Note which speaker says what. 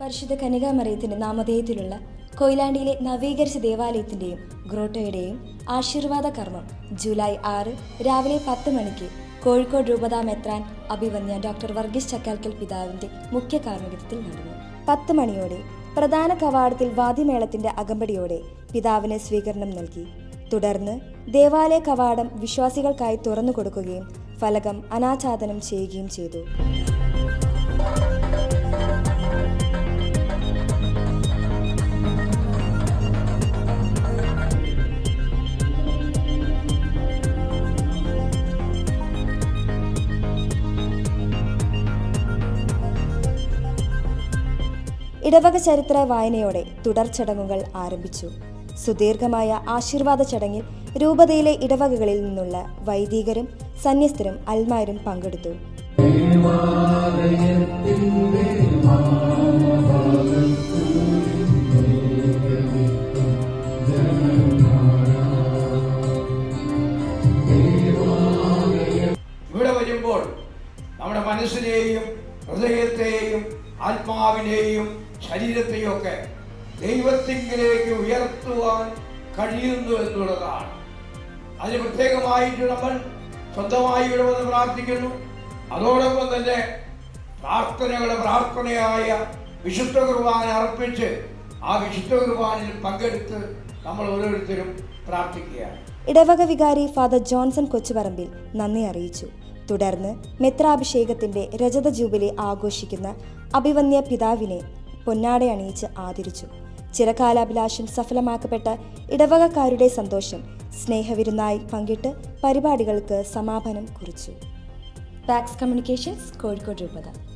Speaker 1: പരിശുദ്ധ കനികാമറിയത്തിന്റെ നാമധേയത്തിലുള്ള കൊയിലാണ്ടിയിലെ നവീകരിച്ച ദേവാലയത്തിന്റെയും ഗ്രോട്ടോയുടെയും ആശീർവാദ കർമ്മം ജൂലൈ ആറ് രാവിലെ പത്ത് മണിക്ക് കോഴിക്കോട് രൂപതാ മെത്രാൻ അഭിവന്യ ഡോക്ടർ വർഗീസ് ചക്കാൽക്കൽ പിതാവിന്റെ മുഖ്യ കാർമ്മികത്വത്തിൽ നടന്നു. പത്ത് മണിയോടെ പ്രധാന കവാടത്തിൽ വാദ്യമേളത്തിന്റെ അകമ്പടിയോടെ പിതാവിന് സ്വീകരണം നൽകി. തുടർന്ന് ദേവാലയ കവാടം വിശ്വാസികൾക്കായി തുറന്നു കൊടുക്കുകയും ഫലകം അനാച്ഛാദനം ചെയ്യുകയും ചെയ്തു. ഇടവക ചരിത്ര വായനയോടെ തുടർ ചടങ്ങുകൾ ആരംഭിച്ചു. സുദീർഘമായ ആശീർവാദ ചടങ്ങിൽ രൂപതയിലെ ഇടവകകളിൽ നിന്നുള്ള വൈദികരും സന്യസ്തരും അൽമാരും പങ്കെടുത്തു.
Speaker 2: ഇവിടെ വരുമ്പോൾ നമ്മുടെ മനസ്സിനെയും ഹൃദയത്തെയും ആത്മാവിനെയും ശരീരത്തെയും ഒക്കെ ദൈവത്തിങ്കിലേക്ക് ഉയർത്തുവാൻ കഴിയുന്നു എന്നുള്ളതാണ്. അതിന് പ്രത്യേകമായിട്ട് നമ്മൾ സ്വന്തമായി ഇവിടെ പ്രാർത്ഥിക്കുന്നു. അതോടൊപ്പം തന്നെ പ്രാർത്ഥനകളെ പ്രാർത്ഥനയായ വിശുദ്ധ കുർബാന അർപ്പിച്ച് ആ വിശുദ്ധ കുർബാനയിൽ പങ്കെടുത്ത് നമ്മൾ ഓരോരുത്തരും പ്രാർത്ഥിക്കുകയാണ്.
Speaker 1: ഇടവക വികാരി ഫാദർ ജോൺസൺ കൊച്ചുപറമ്പിൽ നന്ദി അറിയിച്ചു. തുടർന്ന് മെത്രാഭിഷേകത്തിന്റെ രജത ജൂബിലി ആഘോഷിക്കുന്ന അഭിവന്യ പിതാവിനെ പൊന്നാടയണിയിച്ച് ആദരിച്ചു. ചിരകാലാഭിലാഷം സഫലമാക്കപ്പെട്ട ഇടവകക്കാരുടെ സന്തോഷം സ്നേഹവിരുന്നായി പങ്കിട്ട് പരിപാടികൾക്ക് സമാപനം കുറിച്ചു. പാക്സ് കമ്മ്യൂണിക്കേഷൻസ് കോഴിക്കോട് രൂപത.